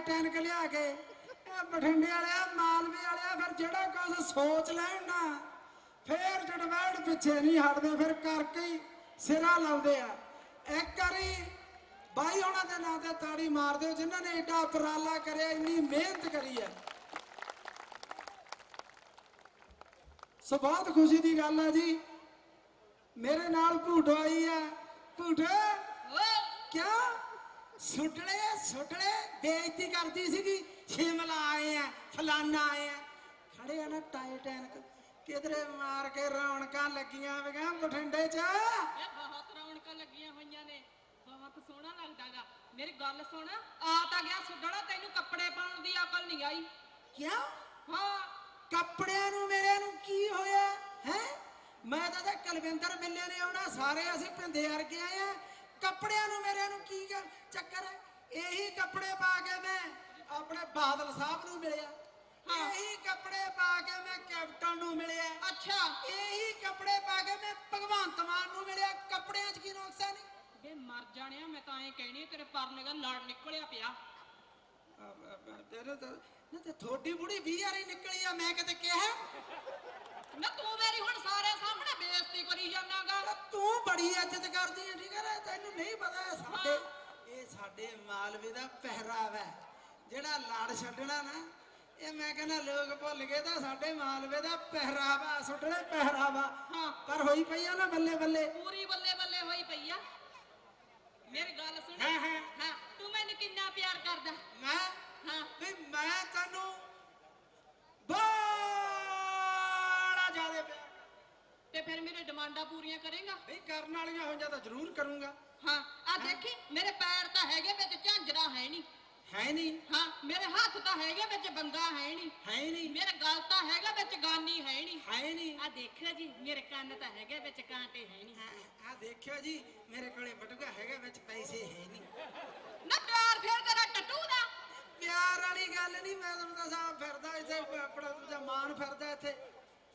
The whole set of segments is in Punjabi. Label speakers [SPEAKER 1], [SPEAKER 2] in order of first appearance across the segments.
[SPEAKER 1] ਟਾਈਟੈਨਿਕ ਲਿਆ ਕੇ ਇਹ ਬਠਿੰਡੇ ਵਾਲਿਆ ਮਾਲਵੇ ਵਾਲਿਆ ਫਿਰ ਜਿਹੜਾ ਕੁਝ ਸੋਚ ਲੈਣ ਨਾ ਫੇਰ ਜੜਵੈੜ ਪਿੱਛੇ ਨਹੀਂ ਹਟਦੇ ਫਿਰ ਕਰਕੇ ਹੀ ਸਿਰਾ ਲਾਉਂਦੇ ਆ। ਇੱਕ ਵਾਰੀ ਬਾਈ ਉਹਨਾਂ ਦੇ ਨਾਂ ਤੇ ਤਾੜੀ ਮਾਰ ਦਿਓ ਜਿਨ੍ਹਾਂ ਨੇ ਏਡਾ ਉਪਰਾਲਾ ਕਰਿਆ ਇੰਨੀ ਮਿਹਨਤ ਕਰੀ ਹੈ। ਸੋ ਬਹੁਤ ਖੁਸ਼ੀ ਦੀ ਗੱਲ ਹੈ ਜੀ। ਮੇਰੇ ਨਾਲ ਭੂਟੋ ਆਈ ਹੈ। ਭੂਟੋ ਕਿਆ ਸੁਟੜੇ ਸੁਟੜੇ ਬੇਇੱਜ਼ਤੀ ਕਰਦੀ ਸੀਗੀ ਸ਼ਿਮਲਾ ਆਏ ਆ ਫਲਾਨਾ ਆਏ ਆ। ਖੜੇ ਆ ਨਾ ਟਾਈਟੈਨਿਕ ਕਿਧਰੇ ਮਾਰ ਕੇ ਰੌਣਕਾਂ ਲੱਗੀਆਂ ਵਗਾਂ ਬਠਿੰਡੇ 'ਚ।
[SPEAKER 2] ਇਹ ਬਹੁਤ ਰੌਣਕਾਂ ਲੱਗੀਆਂ ਹੋਈਆਂ ਨੇ ਬਹੁਤ ਸੋਹਣਾ ਲੱਗਦਾਗਾ। ਮੇਰੀ ਗੱਲ ਸੁਣ ਆ ਤਾਂ ਗਿਆ ਸੁੱਡਣਾ ਤੈਨੂੰ ਕੱਪੜੇ ਪਾਉਣ ਦੀ ਅਕਲ ਨਹੀਂ ਆਈ।
[SPEAKER 1] ਕਿਆ
[SPEAKER 2] ਹਾਂ।
[SPEAKER 1] ਕੱਪੜਿਆਂ ਨੂੰ ਮੇਰੇ ਨੂੰ ਕੀ ਹੋਇਆ ਹੈ? ਮੈਂ ਤਾਂ ਤੇ ਕਲਵਿੰਦਰ ਮਿੱਲੇ ਨੇ ਆਉਣਾ ਸਾਰੇ ਅਸੀਂ ਪਿੰਦੇ ਵਰਗੇ ਆਏ ਆ। ਕੱਪੜਿਆਂ ਨੂੰ ਨੂੰ ਕੀ ਗੱਲ- ਚੱਕਰ ਹੈ ਇਹੀ ਕੱਪੜੇ ਪਾ ਕੇ ਮੈਂ ਆਪਣੇ ਬਾਦਲ ਸਾਹਿਬ ਨੂੰ ਮਿਲਿਆ।
[SPEAKER 2] ਹਾਂ।
[SPEAKER 1] ਇਹੀ ਕੱਪੜੇ ਪਾ ਕੇ ਮੈਂ ਕੈਪਟਨ ਨੂੰ ਮਿਲਿਆ।
[SPEAKER 2] ਅੱਛਾ।
[SPEAKER 1] ਇਹੀ ਕੱਪੜੇ ਪਾ ਕੇ ਮੈਂ ਭਗਵੰਤ ਮਾਨ ਨੂੰ ਮਿਲਿਆ। ਕੱਪੜਿਆਂ 'ਚ ਕੀ ਨੁਕਸਾਨ ਹੈ?
[SPEAKER 2] ਵੇ ਮਰ ਜਾਣਿਆ ਮੈਂ ਤਾਂ ਐ ਕਹਿਣੀ ਤੇਰੇ ਪਰਨੇ ਦਾ ਲੜ ਨਿਕਲਿਆ ਪਿਆ।
[SPEAKER 1] ਤੇਰੇ ਤਾਂ ਨਾ ਤੇ ਥੋੜੀ ਬੁੜੀ 20 ਵਾਰੀ ਨਿਕਲੀ ਆ ਮੈਂ ਕਿਤੇ ਕਿਹਾ?
[SPEAKER 2] ਨਾ ਤੂੰ ਮੇਰੀ ਹੁਣ ਸਾਰੇ ਸਾਹਮਣੇ ਬੇਇੱਜ਼ਤੀ ਕਰੀ ਜਾਣਾਗਾ
[SPEAKER 1] ਤਾਂ ਬੜੀ ਇੱਜ਼ਤ ਕਰਦੀ ਹੈ ਠੀਕ ਹੈ ਨਾ? ਤੈਨੂੰ ਨਹੀਂ ਪਤਾ ਇਹ ਸਾਡੇ ਇਹ ਸਾਡੇ ਮਾਲਵੇ ਦਾ ਪਹਿਰਾਵਾ ਹੈ ਜਿਹੜਾ ਲੜ ਛੱਡਣਾ ਨਾ ਇਹ ਮੈਂ ਕਹਿੰਦਾ ਲੋਕ ਭੁੱਲ ਗਏ ਤਾਂ ਸਾਡੇ ਮਾਲਵੇ ਦਾ ਪਹਿਰਾਵਾ ਸੁੱਟਣੇ ਪਹਿਰਾਵਾ।
[SPEAKER 2] ਹਾਂ।
[SPEAKER 1] ਪਰ ਹੋਈ ਪਈ ਆ ਨਾ ਬੱਲੇ ਬੱਲੇ।
[SPEAKER 2] ਪੂਰੀ ਬੱਲੇ ਬੱਲੇ ਹੋਈ ਪਈ ਆ। ਮੇਰੀ ਗੱਲ ਸੁਣ।
[SPEAKER 1] ਹਾਂ
[SPEAKER 2] ਤੂੰ ਮੈਨੂੰ ਕਿੰਨਾ ਪਿਆਰ ਕਰਦਾ।
[SPEAKER 1] ਮੈਂ
[SPEAKER 2] ਹਾਂ
[SPEAKER 1] ਵੀ ਮੈਂ ਤੈਨੂੰ ਬੜਾ ਜ਼ਿਆਦਾ ਪਿਆਰ
[SPEAKER 2] ਤੇ ਫਿਰ ਮੇਰੇ ਡਿਮਾਂਡਾਂ ਪੂਰੀਆਂ ਕਰੇਗਾ?
[SPEAKER 1] ਵੀ ਕਰਨ ਵਾਲੀਆਂ ਹੋਈਆਂ ਤਾਂ ਜ਼ਰੂਰ ਕਰੂੰਗਾ।
[SPEAKER 2] ਹਾਂ ਆ ਦੇਖੀ ਮੇਰੇ ਪੈਰ ਤਾਂ ਹੈਗੇ ਵਿੱਚ ਝਾਂਜਰਾ ਹੈ ਨਹੀਂ।
[SPEAKER 1] ਹੈ ਨਹੀਂ।
[SPEAKER 2] ਹਾਂ ਮੇਰੇ ਹੱਥ ਤਾਂ ਹੈਗੇ ਵਿੱਚ ਬੰਗਾ ਹੈ ਨਹੀਂ।
[SPEAKER 1] ਹੈ ਨਹੀਂ।
[SPEAKER 2] ਮੇਰੇ ਗਲ ਤਾਂ ਹੈਗਾ ਵਿੱਚ ਗਾਨੀ ਹੈ ਨਹੀਂ।
[SPEAKER 1] ਹੈ ਨਹੀਂ।
[SPEAKER 2] ਆ ਦੇਖਿਓ ਜੀ ਮੇਰੇ ਕੰਨ ਤਾਂ ਹੈਗੇ ਵਿੱਚ ਕਾਂਟੇ ਹੈ ਨਹੀਂ।
[SPEAKER 1] ਆ ਦੇਖਿਓ ਜੀ ਮੇਰੇ ਕੋਲੇ ਬਟੂਆ ਹੈਗਾ ਵਿੱਚ ਪੈਸੇ ਹੈ ਨਹੀਂ। ਫਿਰਦਾ ਇੱਥੇ।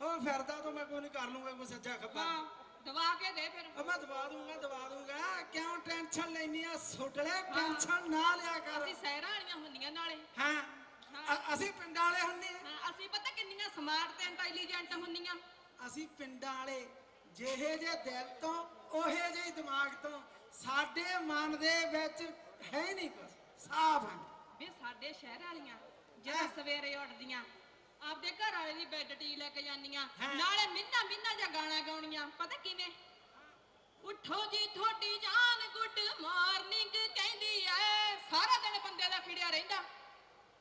[SPEAKER 1] ਉਹ ਫਿਰਦਾ ਤਾਂ ਮੈਂ ਕੋਈ ਨਹੀਂ ਕਰ ਲੂੰਗਾ ਕੋਈ ਸੱਜਾ ਖੱਬਾ।
[SPEAKER 2] ਹਾਂ ਦਵਾ ਕੇ ਦੇ ਫਿਰ।
[SPEAKER 1] ਉਹ ਮੈਂ ਦਵਾ ਦੂੰਗਾ ਦਵਾ ਦੂੰਗਾ। ਕਿਉਂ ਟੈਨਸ਼ਨ ਲੈਣੀ ਆ? ਸੁੱਟਲੇ ਟੈਨਸ਼ਨ ਨਾ ਲਿਆ ਕਰ।
[SPEAKER 2] ਅਸੀਂ ਸਹਿਰਾਂ ਵਾਲੀਆਂ ਹੁੰਦੀਆਂ ਨਾਲੇ।
[SPEAKER 1] ਹਾਂ ਅ- ਅਸੀਂ ਪਿੰਡਾਂ ਵਾਲੇ ਹੁੰਨੇ ਆ।
[SPEAKER 2] ਹਾਂ ਅਸੀਂ ਪਤਾ ਕਿੰਨੀਆਂ ਸਮਾਰਟ ਤੇ ਇੰਟੈਲੀਜੈਂਟ ਹੁੰਦੀਆਂ।
[SPEAKER 1] ਅਸੀਂ ਪਿੰਡਾਂ ਵਾਲੇ ਜਿਹੇ ਜੇ ਦਿਲ ਤੋਂ ਉਹੇ ਜਿਹੇ ਦਿਮਾਗ ਤੋਂ ਸਾਡੇ ਮਨ ਦੇ ਵਿੱਚ ਹੈ ਨਹੀਂ ਕੁਝ ਸਾਫ਼ ਹੈ।
[SPEAKER 2] ਵੀ ਸਾਡੇ ਸ਼ਹਿਰ ਵਾਲੀਆਂ ਜਿਹੜਾ ਸਵੇਰੇ ਉੱਠਦੀਆਂ ਆਪਦੇ ਘਰ ਵਾਲੇ ਦੀ ਬੈੱਡ ਟੀ ਲੈ ਕੇ ਜਾਂਦੀਆਂ।
[SPEAKER 1] ਹਾਂ।
[SPEAKER 2] ਨਾਲੇ ਮਿੰਨਾ ਮਿੰਨਾ ਜਾਂ ਗਾਣਾ ਗਾਉਣੀਆਂ। ਪਤਾ ਕਿਵੇਂ? ਉੱਠੋ ਜੀ ਤੁਹਾਡੀ ਜਾਨ ਗੁੱਡ ਮਾਰਨਿੰਗ ਕਹਿੰਦੀ ਐ। ਸਾਰਾ ਦਿਨ ਬੰਦੇ ਦਾ ਖਿੜਿਆ ਰਹਿੰਦਾ।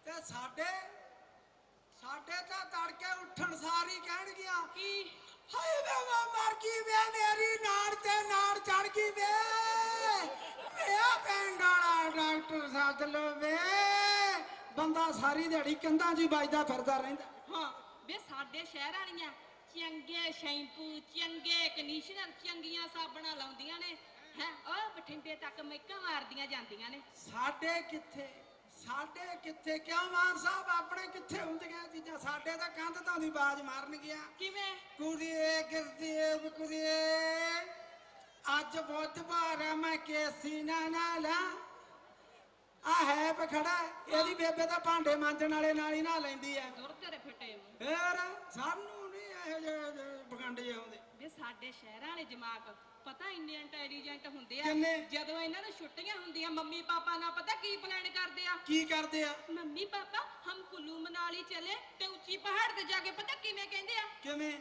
[SPEAKER 1] ਤੇ ਸਾਡੇ ਸਾਡੇ ਤਾਂ ਤੜਕੇ ਉੱਠਣ ਸਾਰੀ ਕਹਿਣਗੀਆਂ।
[SPEAKER 2] ਕੀ?
[SPEAKER 1] ਹਾਏ ਵੇ ਮੈਂ ਮਰ ਗਈ ਵੇ ਮੇਰੀ ਨਾੜ ਤੇ ਨਾੜ ਚੜ ਗਈ ਵੇ। ਆ ਪਿੰਡ ਵਾਲਾ ਡਾਕਟਰ ਸੱਦ ਲੋ ਵੇ ਬੰਦਾ ਸਾਰੀ ਦਿਹਾੜੀ ਕੰਧਾਂ 'ਚ ਹੀ ਵੱਜਦਾ ਫਿਰਦਾ ਰਹਿੰਦਾ।
[SPEAKER 2] ਹਾਂ ਸਾਡੇ ਸ਼ਹਿਰ ਵਾਲੀਆਂ ਚੰਗੇ ਸ਼ੈਂਪੂ ਚੰਗੇ ਕੰਡੀਸ਼ਨਰ ਚੰਗੀਆਂ ਸਾਬਣਾਂ ਲਾਉਂਦੀਆਂ ਨੇ ਹੈ? ਉਹ ਬਠਿੰਡੇ ਤੱਕ ਮੈਕਾਂ ਮਾਰਦੀਆਂ ਜਾਂਦੀਆਂ ਨੇ।
[SPEAKER 1] ਸਾਡੇ ਕਿੱਥੇ ਸਾਡੇ ਕਿੱਥੇ ਕਿਉਂ ਮਾਨ ਸਾਹਿਬ? ਆਪਣੇ ਕਿੱਥੇ ਹੁੰਦੀਆਂ ਚੀਜ਼ਾਂ? ਸਾਡੇ ਤਾਂ ਕੰਧ ਤੋਂ ਦੀ ਬਾਜ਼ ਮਾਰਨ ਗਿਆ
[SPEAKER 2] ਕਿਵੇਂ?
[SPEAKER 1] ਕੁੜੀਏ ਗੁਰਦੇਵ ਕੁੜੀਏ ਅੱਜ ਬੁੱਧਵਾਰ ਮੈਂ ਕੇਸੀ ਨਾ ਨਾਲਾ ਆ ਹੈ ਪਖੜਾ ਇਹਦੀ ਬੇਬੇ ਤਾਂ ਭਾਂਡੇ ਮਾਂਜਣ ਵਾਲੇ ਨਾਲ ਹੀ ਨਾ ਲੈਂਦੀ ਆ
[SPEAKER 2] ਦੁਰ ਤੇਰੇ ਫਿੱਟੇ ਮੂੰਹ।
[SPEAKER 1] ਫੇਰ ਸਾਨੂੰ ਨਹੀਂ ਇਹੋ ਜਿਹੇ ਬਗੰਡੇ ਆਉਂਦੇ।
[SPEAKER 2] ਵੇ ਸਾਡੇ ਸ਼ਹਿਰਾਂ ਵਾਲੇ ਜਮਾਕ ਪਤਾ ਇੰਨੇ ਇੰਟੈਲੀਜੈਂਟ ਹੁੰਦੇ ਆ?
[SPEAKER 1] ਕਿੰਨੇ?
[SPEAKER 2] ਜਦੋਂ ਇਹਨਾਂ ਨੂੰ ਛੁੱਟੀਆਂ ਹੁੰਦੀਆਂ ਮੰਮੀ ਪਾਪਾ ਨਾਲ ਪਤਾ ਕੀ ਪਲਾਨ ਕਰਦੇ ਆ?
[SPEAKER 1] ਕੀ ਕਰਦੇ ਆ?
[SPEAKER 2] ਮੰਮੀ ਪਾਪਾ ਹਮ ਕੁੱਲੂ ਮਨਾਲੀ ਚਲੇ ਤੇ ਉੱਚੀ ਪਹਾੜ ਤੇ ਜਾ ਕੇ ਪਤਾ ਕਿਵੇਂ ਕਹਿੰਦੇ ਆ?
[SPEAKER 1] ਕਿਵੇਂ?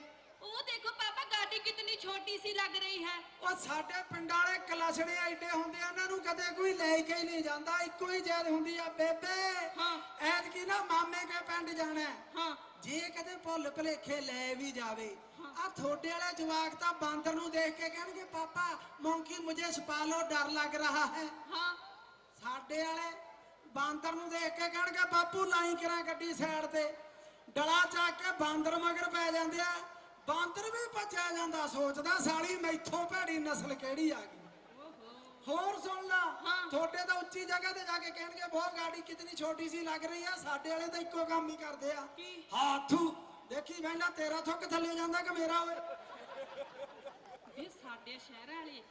[SPEAKER 2] ਦੇਖੋ ਪਾਪਾ ਗਾੜੀ ਕਿਤਨੀ ਛੋਟੀ ਸੀ ਲੱਗ ਰਹੀ ਹੈ।
[SPEAKER 1] ਉਹ ਸਾਡੇ ਪਿੰਡਾਂ ਵਾਲੇ ਕਲਸ਼ੜੇ ਐਡੇ ਹੁੰਦੇ ਆ ਉਹਨਾਂ ਨੂੰ ਕਦੇ ਕੋਈ ਲੈ ਕੇ ਹੀ ਨਹੀਂ ਜਾਂਦਾ ਇੱਕੋ ਹੀ ਜੈਦ ਹੁੰਦੀ ਆ ਬੇਬੇ।
[SPEAKER 2] ਹਾਂ।
[SPEAKER 1] ਐਤਕੀ ਨਾ ਮਾਮੇ ਕੇ ਪਿੰਡ ਜਾਣਾ ਹੈ।
[SPEAKER 2] ਹਾਂ।
[SPEAKER 1] ਜੇ ਕਦੇ ਭੁੱਲ ਭਲੇਖੇ ਲੈ ਵੀ ਜਾਵੇ ਆ ਥੋੜੇ ਵਾਲੇ ਜਵਾਕ ਤਾਂ ਬਾਂਦਰ ਨੂੰ ਦੇਖ ਕੇ ਕਹਿਣਗੇ ਪਾਪਾ ਮੌਂਕੀ ਮੁਝੇ ਛਪਾ ਲੋ ਡਰ ਲੱਗ ਰਹਾ ਹੈ।
[SPEAKER 2] ਹਾਂ।
[SPEAKER 1] ਸਾਡੇ ਵਾਲੇ ਬਾਂਦਰ ਨੂੰ ਦੇਖ ਕੇ ਕਹਿਣਗੇ ਬਾਪੂ ਲਾਈ ਕਰਾਂ ਗੱਡੀ ਸਾਈਡ ਤੇ। ਡਲਾ ਚੱਕ ਕੇ ਬਾਂਦਰ ਮਗਰ ਪੈ ਜਾਂਦੇ ਆ। ਬਾਂਦਰ ਵੀ ਭੱਜਿਆ ਜਾਂਦਾ ਸੋਚਦਾ ਸਾਲੀ ਮੈਥੋਂ ਭੈੜੀ ਨਸਲ ਕਿਹੜੀ ਆ ਗਈ ਹੋਰ ਸੁਣ ਲਾ। ਥੋੜੇ ਤਾਂ ਉੱਚੀ ਜਗ੍ਹਾ ਤੇ ਜਾ ਕੇ ਕਹਿਣਗੇ ਬਹੁਤ ਗਾੜੀ ਕਿਤਨੀ ਛੋਟੀ ਸੀ ਲੱਗ ਰਹੀ ਆ ਸਾਡੇ ਵਾਲੇ ਤਾਂ ਇੱਕੋ ਕੰਮ ਹੀ ਕਰਦੇ ਆ? ਹਾਥੂ ਦੇਖੀ ਪਹਿਲਾਂ ਤੇਰਾ ਥੁੱਕ ਥੱਲੇ ਜਾਂਦਾ ਕਿ ਮੇਰਾ ਓਏ
[SPEAKER 2] ਵੀ ਸਾਡੇ ਸ਼ਹਿਰ ਵਾਲੇ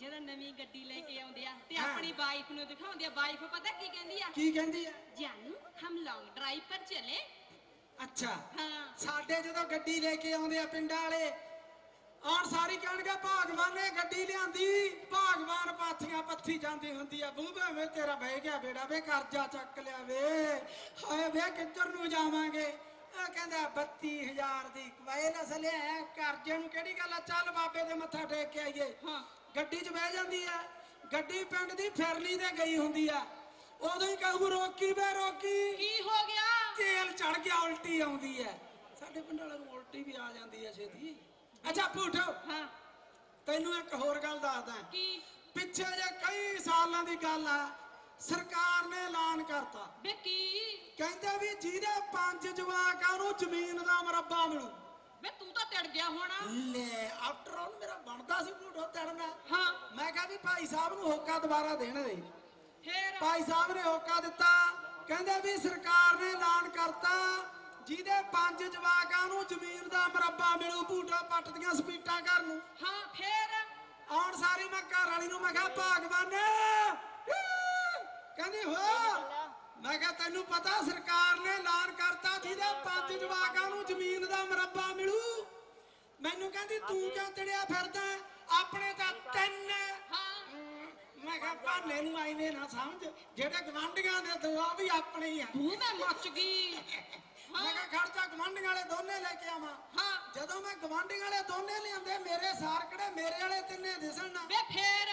[SPEAKER 2] ਜਦੋਂ ਨਵੀਂ ਗੱਡੀ ਲੈ ਕੇ ਆਉਂਦੇ ਆ ਤੇ। ਆਪਣੀ ਵਾਈਫ ਨੂੰ ਦਿਖਾਉਂਦੇ ਆ ਵਾਈਫ ਪਤਾ ਕੀ ਕਹਿੰਦੀ ਆ
[SPEAKER 1] ਕੀ ਕਹਿੰਦੀ ਆ
[SPEAKER 2] ਜਾਨੂ ਹਮ ਲੌਂਗ ਡਰਾਈਵ ਪਰ ਚਲੇ
[SPEAKER 1] ਅੱਛਾ।
[SPEAKER 2] ਹਾਂ
[SPEAKER 1] ਸਾਡੇ ਜਦੋਂ ਗੱਡੀ ਲੈ ਕੇ ਆਉਂਦੇ ਆ ਪਿੰਡਾਂ ਵਾਲੇ ਆਣ ਸਾਰੀ ਕਹਿਣਗੇ ਭਾਗਵਾਨ ਨੇ ਗੱਡੀ ਲਿਆਂਦੀ ਭਾਗਵਾਨ ਪਾਥੀਆਂ ਪੱਥੀ ਜਾਂਦੀ ਹੁੰਦੀ ਆ। ਬੂਬੇ ਵੇ ਤੇਰਾ ਬਹਿ ਗਿਆ ਬੇੜਾ ਵੇ ਕਰਜ਼ਾ ਚੱਕ ਲਿਆ ਵੇ। ਹਾਏ ਵੇ ਕਿੱਧਰ ਨੂੰ ਜਾਵਾਂਗੇ? ਆ ਕਹਿੰਦਾ 32000 ਦੀ ਵਾਇਲਸ ਲਿਆ ਕਰਜ਼ੇ ਨੂੰ ਕਿਹੜੀ ਗੱਲ ਆ? ਚੱਲ ਬਾਬੇ ਦੇ ਮੱਥਾ ਟੇਕ ਕੇ ਆਈਏ।
[SPEAKER 2] ਹਾਂ।
[SPEAKER 1] ਗੱਡੀ 'ਚ ਬਹਿ ਜਾਂਦੀ ਆ। ਗੱਡੀ ਪਿੰਡ ਦੀ ਫਿਰਲੀ ਤੇ ਗਈ ਹੁੰਦੀ ਆ। ਉਦੋਂ ਹੀ ਕਹੂ ਰੋਕੀ ਵੇ ਰੋਕੀ।
[SPEAKER 2] ਕੀ ਹੋ ਗਿਆ?
[SPEAKER 1] ਤੇਲ ਚੜ ਗਿਆ ਉਲਟੀ ਆਉਂਦੀ ਹੈ। ਸਾਡੇ ਪਿੰਡ ਵਾਲਿਆਂ ਨੂੰ ਉਲਟੀ ਵੀ ਆ ਜਾਂਦੀ ਹੈ ਛੇਤੀ। ਅੱਛਾ ਪੁੱਠੋ
[SPEAKER 2] ਹਾਂ।
[SPEAKER 1] ਤੈਨੂੰ ਇੱਕ ਹੋਰ ਗੱਲ ਦੱਸਦਾ।
[SPEAKER 2] ਕੀ?
[SPEAKER 1] ਪਿੱਛੇ ਜੇ ਕਈ ਸਾਲਾਂ ਦੀ ਗੱਲ ਆ ਸਰਕਾਰ ਨੇ ਐਲਾਨ ਕਰਤਾ।
[SPEAKER 2] ਬੇ ਕੀ?
[SPEAKER 1] ਕਹਿੰਦੇ ਵੀ ਜਿਹਦੇ ਪੰਜ ਜਵਾਕਾਂ ਨੂੰ ਜ਼ਮੀਨ ਦਾ ਮਰੱਬਾ ਮਿਲੂ।
[SPEAKER 2] ਬੇ ਤੂੰ ਤਾਂ ਟੜ ਗਿਆ ਹੋਣਾ।
[SPEAKER 1] ਲੈ ਆਫਟਰ ਆਲ ਮੇਰਾ ਬਣਦਾ ਸੀ ਪੁੱਠੋ ਤੜਨਾ।
[SPEAKER 2] ਹਾਂ।
[SPEAKER 1] ਮੈਂ ਕਿਹਾ ਵੀ ਭਾਈ ਸਾਹਿਬ ਨੂੰ ਹੋਕਾ ਦੁਬਾਰਾ ਦੇਣ ਦੇ।
[SPEAKER 2] ਫੇਰ?
[SPEAKER 1] ਭਾਈ ਸਾਹਿਬ ਨੇ ਹੋਕਾ ਦਿੱਤਾ। ਕਹਿੰਦੇ ਵੀ ਸਰਕਾਰ ਨੇ ਐਲਾਨ ਕਰਤਾ ਜਿਹਦੇ ਪੰਜ ਜਵਾਕਾਂ ਨੂੰ ਜ਼ਮੀਨ ਦਾ ਮਰੱਬਾ ਮਿਲੂ ਭੂਟਾ ਪੱਟ ਦੀਆਂ ਸਪੀਟਾਂ ਘਰ ਨੂੰ।
[SPEAKER 2] ਹਾਂ ਫੇਰ?
[SPEAKER 1] ਆਉਣ ਸਾਰੀ ਮੈਂ ਘਰ ਵਾਲੀ ਨੂੰ ਮੈਂ ਕਿਹਾ ਭਾਗਵਾਨ! ਕਹਿੰਦੀ ਹੋ ਮੈਂ ਕਿਹਾ ਤੈਨੂੰ ਪਤਾ ਸਰਕਾਰ ਨੇ ਐਲਾਨ ਕਰਤਾ ਜਿਹਦੇ ਪੰਜ ਜਵਾਕਾਂ ਨੂੰ ਜ਼ਮੀਨ ਦਾ ਮਰੱਬਾ ਮਿਲੂ। ਮੈਨੂੰ ਕਹਿੰਦੀ ਤੂੰ ਕਿਉਂ ਤੜਿਆ ਫਿਰਦਾ? ਆਪਣੇ ਤਾਂ ਤਿੰਨ
[SPEAKER 2] ਹਾਂ।
[SPEAKER 1] ਮੈਂ ਕਿਹਾ ਭਾਨੇ ਨੂੰ ਆਈਨੇ ਨਾ ਸਮਝ ਜਿਹੜੇ ਗਵਾਂਢੀਆਂ ਦੇ ਦੋ ਆ ਵੀ ਆਪਣੇ ਹੀ ਆ।
[SPEAKER 2] ਤੂੰ ਮੈਂ ਮੱਚ ਗਈ।
[SPEAKER 1] ਮੈਂ ਕਿਹਾ ਖਰਚਾ ਗਵਾਂਢੀਆਂ ਵਾਲੇ ਦੋਨੇ ਲੈ ਕੇ ਆਵਾਂ।
[SPEAKER 2] ਹਾਂ।
[SPEAKER 1] ਜਦੋਂ ਮੈਂ ਗਵਾਂਢੀਆਂ ਵਾਲੇ ਦੋਨੇ ਲਿਆਂਦੇ ਮੇਰੇ ਸਾਰ ਕਿਹੜੇ ਮੇਰੇ ਵਾਲੇ ਤਿੰਨੇ ਦਿਸਣ ਨਾ।
[SPEAKER 2] ਬੇ ਫੇਰ।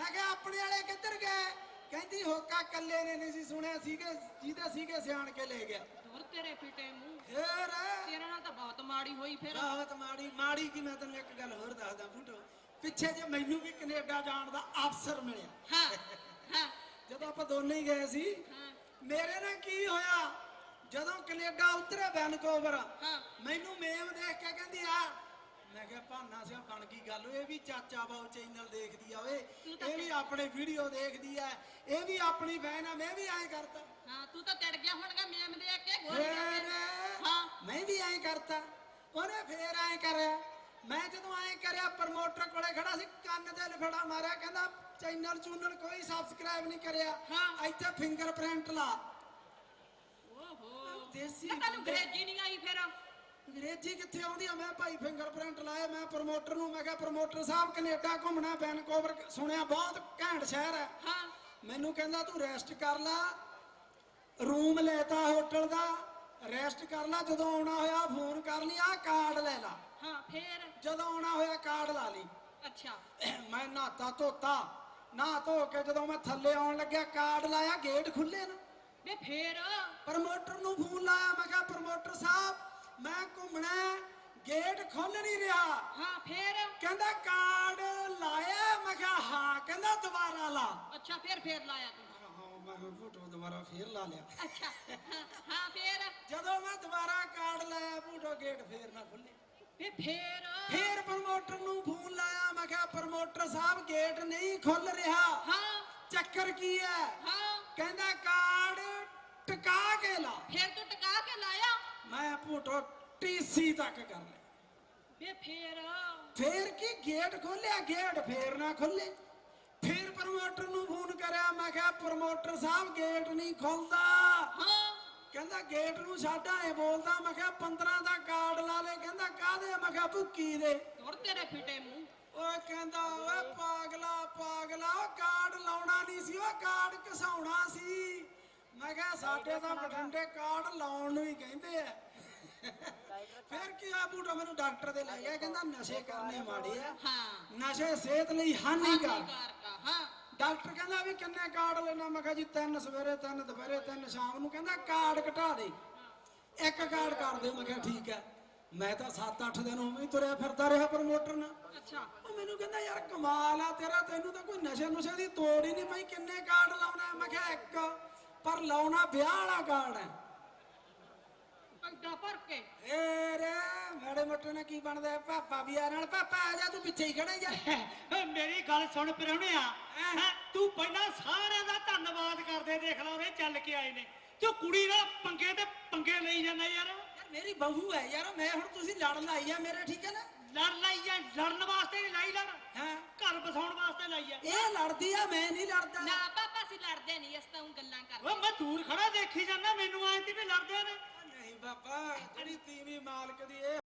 [SPEAKER 1] ਮੈਂ ਕਿਹਾ ਆਪਣੇ ਵਾਲੇ ਕਿੱਧਰ ਗਏ? ਕਹਿੰਦੀ ਹੋਕਾ ਕੱਲੇ ਨੇ ਨਹੀਂ ਸੀ ਸੁਣਿਆ ਸੀਗੇ ਜਿਹਦੇ ਸੀਗੇ ਸਿਆਣ ਕੇ ਲੈ ਗਿਆ।
[SPEAKER 2] ਦੂਰ ਤੇਰੇ ਫਿੱਟੇ ਮੂੰਹ।
[SPEAKER 1] ਫੇਰ?
[SPEAKER 2] ਤੇਰੇ ਨਾਲ ਤਾਂ ਬਹੁਤ ਮਾੜੀ ਹੋਈ ਫਿਰ।
[SPEAKER 1] ਰਾਹਤ ਮਾੜੀ ਮਾੜੀ ਕੀ ਮੈਂ ਤੈਨੂੰ ਇੱਕ ਗੱਲ ਹੋਰ ਦੱਸਦਾ ਫੂਟੋ। ਪਿੱਛੇ ਜੇ ਮੈਨੂੰ ਵੀ ਕੈਨੇਡਾ ਜਾਣ ਦਾ ਅਵਸਰ ਮਿਲਿਆ।
[SPEAKER 2] ਹਾਂ ਹਾਂ।
[SPEAKER 1] ਜਦੋਂ ਆਪਾਂ ਦੋਨੇ ਹੀ ਗਏ ਸੀ ਮੇਰੇ ਨਾਲ ਕੀ ਹੋਇਆ? ਜਦੋਂ ਕੈਨੇਡਾ ਉਤਰੇ ਵੈਨਕੂਵਰ
[SPEAKER 2] ਹਾਂ।
[SPEAKER 1] ਮੈਨੂੰ ਮੇਮ ਦੇਖ ਕੇ ਕਹਿੰਦੀ ਆ ਮੈਂ ਕਿਹਾ ਭਾਨਾ ਸਿਆ ਬਣ ਗਈ ਗੱਲ ਇਹ ਵੀ ਚਾਚਾ ਬਾਉ ਚੈਨਲ ਦੇਖਦੀ ਆ ਓਏ ਇਹ ਵੀ ਆਪਣੇ ਵੀਡੀਓ ਦੇਖਦੀ ਆ ਇਹ ਵੀ ਆਪਣੀ ਫੈਨ ਆ ਮੈਂ ਵੀ ਐਂ ਕਰਤਾ।
[SPEAKER 2] ਹਾਂ ਤੂੰ ਤਾਂ ਟੜ ਗਿਆ ਹੋਣਗਾ ਮੇਮ ਦੇ ਕੇ ਗੋਲੀ। ਹਾਂ।
[SPEAKER 1] ਮੈਂ ਵੀ ਐਂ ਕਰਤਾ ਉਹਨੇ ਫੇਰ ਐਂ ਕਰਿਆ। ਮੈਂ ਜਦੋਂ ਐਂ ਕਰਿਆ ਪ੍ਰਮੋਟਰ ਕੋਲੇ ਖੜਾ ਸੀ ਕੰਨ ਤੇ ਲਫੜਾ ਮਾਰਿਆ ਕਹਿੰਦਾ ਚੈਨਲ ਚੂਨਲ ਕੋਈ ਸਬਸਕ੍ਰਾਈਬ ਨਹੀਂ ਕਰਿਆ।
[SPEAKER 2] ਹਾਂ।
[SPEAKER 1] ਇੱਥੇ ਫਿੰਗਰਪ੍ਰਿੰਟ ਲਾ।
[SPEAKER 2] ਓਹੋ।
[SPEAKER 1] ਦੇਸੀ।
[SPEAKER 2] ਅੰਗਰੇਜ਼ੀ ਨਹੀਂ ਆਈ ਫਿਰ।
[SPEAKER 1] ਅੰਗਰੇਜ਼ੀ ਕਿੱਥੇ ਆਉਂਦੀ ਆ? ਮੈਂ ਭਾਈ ਫਿੰਗਰਪ੍ਰਿੰਟ ਲਾਇਆ ਮੈਂ ਪ੍ਰਮੋਟਰ ਨੂੰ ਮੈਂ ਕਿਹਾ ਪ੍ਰਮੋਟਰ ਸਾਹਿਬ ਕੈਨੇਡਾ ਘੁੰਮਣਾ ਵੈਨਕੂਵਰ ਸੁਣਿਆ ਬਹੁਤ ਘੈਂਟ ਸ਼ਹਿਰ ਹੈ।
[SPEAKER 2] ਹਾਂ।
[SPEAKER 1] ਮੈਨੂੰ ਕਹਿੰਦਾ ਤੂੰ ਰੈਸਟ ਕਰ ਲੈ ਰੂਮ ਲੈਤਾ ਹੋਟਲ ਦਾ ਰੈਸਟ ਕਰ ਲੈ ਜਦੋਂ ਆਉਣਾ ਹੋਇਆ ਫੋਨ ਕਰ ਲਈ ਆ ਕਾਰਡ ਲੈ ਲਾ।
[SPEAKER 2] ਹਾਂ ਫੇਰ?
[SPEAKER 1] ਜਦੋਂ ਆਉਣਾ ਹੋਇਆ ਕਾਰਡ ਲਾ ਲਈ।
[SPEAKER 2] ਅੱਛਾ।
[SPEAKER 1] ਮੈਂ ਨਹਾਤਾ ਧੋਤਾ। ਨਹਾ ਧੋ ਕੇ ਜਦੋਂ ਮੈਂ ਥੱਲੇ ਆਉਣ ਲੱਗਿਆ ਕਾਰਡ ਲਾਇਆ ਗੇਟ ਖੁੱਲੇ ਨਾ।
[SPEAKER 2] ਬੇ ਫੇਰ?
[SPEAKER 1] ਪ੍ਰਮੋਟਰ ਨੂੰ ਫੋਨ ਲਾਇਆ ਮੈਂ ਕਿਹਾ ਪ੍ਰਮੋਟਰ ਸਾਹਿਬ ਮੈਂ ਘੁੰਮਣਾ ਗੇਟ ਖੁੱਲ ਨਹੀਂ ਰਿਹਾ।
[SPEAKER 2] ਹਾਂ ਫੇਰ?
[SPEAKER 1] ਕਹਿੰਦਾ ਕਾਰਡ ਲਾਇਆ ਮੈਂ ਕਿਹਾ ਹਾਂ ਕਹਿੰਦਾ ਦੁਬਾਰਾ ਲਾ।
[SPEAKER 2] ਅੱਛਾ ਫੇਰ ਫੇਰ ਲਾਇਆ ਤੂੰ।
[SPEAKER 1] ਮੈਂ ਫੋਟੋ ਦੁਬਾਰਾ ਫੇਰ ਲਾ ਲਿਆ।
[SPEAKER 2] ਅੱਛਾ। ਹਾਂ, ਹਾਂ ਫੇਰ?
[SPEAKER 1] ਜਦੋਂ ਮੈਂ ਦੁਬਾਰਾ ਕਾਰਡ ਲਾਇਆ ਫੋਟੋ ਗੇਟ ਫੇਰ ਨਾ ਖੁੱਲੇ
[SPEAKER 2] ਬੇ ਫੇਰ
[SPEAKER 1] ਫੇਰ ਪ੍ਰਮੋਟਰ ਨੂੰ ਫੋਨ ਲਾਇਆ ਮੈਂ ਕਿਹਾ ਪ੍ਰਮੋਟਰ ਸਾਹਿਬ ਗੇਟ ਨਹੀਂ ਖੁੱਲ ਰਿਹਾ।
[SPEAKER 2] ਹਾਂ।
[SPEAKER 1] ਚੱਕਰ ਕੀ ਹੈ?
[SPEAKER 2] ਹਾਂ।
[SPEAKER 1] ਕਹਿੰਦਾ ਕਾਰਡ ਟਿਕਾ ਕੇ ਲਾ।
[SPEAKER 2] ਫੇਰ ਤੂੰ ਟਿਕਾ ਕੇ ਲਾਇਆ?
[SPEAKER 1] ਮੈਂ ਫੋਟੋ ਟੀਸੀ ਤੱਕ ਕਰ ਲਿਆ
[SPEAKER 2] ਬੇ ਫੇਰ।
[SPEAKER 1] ਫੇਰ ਕੀ? ਗੇਟ ਖੋਲਿਆ ਗੇਟ ਫੇਰ ਨਾ ਖੁੱਲੇ ਫੇਰ ਪ੍ਰਮੋਟਰ ਨੂੰ ਫੋਨ ਕਰਿਆ ਮੈਂ ਕਿਹਾ ਪ੍ਰਮੋਟਰ ਸਾਹਿਬ ਗੇਟ ਨਹੀਂ ਖੁੱਲਦਾ।
[SPEAKER 2] ਹਾਂ।
[SPEAKER 1] ਕਹਿੰਦਾ ਗੇਟ ਨੂੰ ਸਾਡਾ ਐ ਬੋਲਦਾ ਮੈਂ ਕਿਹਾ 15 ਦਾ ਕਾਰਡ ਲਾ ਲੈ ਕਹਿੰਦਾ ਕਾਹਦੇ? ਮੈਂ ਕਿਹਾ ਭੁੱਕੀ ਦੇ।
[SPEAKER 2] ਦੂਰ ਤੇਰੇ ਫਿੱਟੇ ਮੂੰਹ।
[SPEAKER 1] ਓਏ ਕਹਿੰਦਾ ਓਏ ਪਾਗਲਾ ਪਾਗਲਾ ਕਾਰਡ ਲਾਉਣਾ ਨਹੀਂ ਸੀ ਉਹ ਕਾਰਡ ਘਸਾਉਣਾ ਸੀ। ਮੈਂ ਕਿਹਾ ਸਾਡੇ ਤਾਂ ਬਠਿੰਡੇ ਕਾਰਡ ਲਾਉਣ ਨੂੰ ਹੀ ਕਹਿੰਦੇ ਆ। ਫਿਰ ਕੀ ਆ ਬੂਟਾ ਮੈਨੂੰ ਡਾਕਟਰ ਦੇ ਲੈ ਗਿਆ ਕਹਿੰਦਾ ਨਸ਼ੇ ਕਰਨੇ ਮਾੜੇ ਆ।
[SPEAKER 2] ਹਾਂ।
[SPEAKER 1] ਨਸ਼ੇ ਸਿਹਤ ਲਈ ਹਾਨੀਕਾਰਕ ਡਾਕਟਰ ਕਹਿੰਦਾ ਵੀ ਕਿੰਨੇ ਕਾਰਡ ਲੈਣਾ? ਮੈਂ ਕਿਹਾ ਜੀ ਤਿੰਨ ਸਵੇਰੇ ਤਿੰਨ ਦੁਪਹਿਰੇ ਤਿੰਨ ਸ਼ਾਮ ਨੂੰ। ਕਹਿੰਦਾ ਕਾਰਡ ਘਟਾ ਦੇ। ਇੱਕ ਕਾਰਡ ਕਰ ਦਿਓ। ਮੈਂ ਕਿਹਾ ਠੀਕ ਹੈ। ਮੈਂ ਤਾਂ 7-8 ਦਿਨ ਉਵੇਂ ਹੀ ਤੁਰਿਆ ਫਿਰਦਾ ਰਿਹਾ ਪ੍ਰਮੋਟਰ ਨਾਲ।
[SPEAKER 2] ਅੱਛਾ।
[SPEAKER 1] ਉਹ ਮੈਨੂੰ ਕਹਿੰਦਾ ਯਾਰ ਕਮਾਲ ਆ ਤੇਰਾ। ਤੈਨੂੰ ਤਾਂ ਕੋਈ ਨਸ਼ੇ ਨੁਸ਼ੇ ਦੀ ਤੋੜ ਹੀ ਨਹੀਂ ਪਈ। ਕਿੰਨੇ ਕਾਰਡ ਲਾਉਣਾ? ਮੈਂ ਕਿਹਾ ਇੱਕ। ਪਰ ਲਾਉਣਾ ਵਿਆਹ ਵਾਲਾ ਕਾਰਡ ਹੈ।
[SPEAKER 2] ਐਡਾ ਭਰ ਕੇ।
[SPEAKER 1] ਏ ਰੇ ਮਾੜੇ ਮੋਟੇ ਨਾਲ ਕੀ ਬਣਦਾ? ਹੈ? ਪਾਪਾ ਵੀ ਆ ਨਾਲ ਪਾਪਾ ਆ ਜਾ ਤੂੰ ਪਿੱਛੇ ਹੀ ਖੜਾ ਯਾਰ
[SPEAKER 3] ਮੇਰੀ ਗੱਲ ਸੁਣ ਪਰਉਣਿਆ ਹੈਂ, ਤੂੰ ਪਹਿਲਾਂ ਸਾਰਿਆਂ ਦਾ ਧੰਨਵਾਦ ਕਰਦੇ ਦੇਖ ਲਾ ਉਹਦੇ ਚੱਲ ਕੇ ਆਏ ਨੇ। ਤੂੰ ਕੁੜੀ ਨਾਲ ਪੰਗੇ ਤੇ ਪੰਗੇ ਲਈ ਜਾਂਦਾ ਯਾਰ?
[SPEAKER 1] ਯਾਰ ਮੇਰੀ ਬਹੂ ਹੈ ਯਾਰ ਮੈਂ ਹੁਣ ਤੁਸੀਂ ਲੜ ਲਾਈ ਆ ਮੇਰੇ ਠੀਕ ਹੈ ਨਾ?
[SPEAKER 3] ਲੜ ਲਈ ਐ ਲੜਨ ਵਾਸਤੇ ਨਹੀਂ ਲਾਈ ਲੜ।
[SPEAKER 1] ਹੈ?
[SPEAKER 3] ਘਰ ਬਸਾਉਣ ਵਾਸਤੇ ਲਾਈ ਐ
[SPEAKER 1] ਇਹ ਲੜਦੀ ਆ ਮੈਂ ਨਹੀਂ ਲੜਦਾ।
[SPEAKER 2] ਨਾ ਪਾਪਾ ਅਸੀਂ ਲੜਦੇ ਨਹੀਂ ਇਸ ਤਾਂ ਊਂ ਗੱਲਾਂ ਕਰਦੇ।
[SPEAKER 3] ਓ ਮੈਂ ਦੂਰ ਖੜਾ ਦੇਖੀ ਜਾਂਦਾ ਮੈਨੂੰ ਐਂ ਤੀ ਵੀ ਲੜਦੇ ਨੇ।
[SPEAKER 1] ਬਾਬਾ ਜਿਹੜੀ ਤੀਵੀਂ ਮਾਲਕ ਦੀ ਇਹ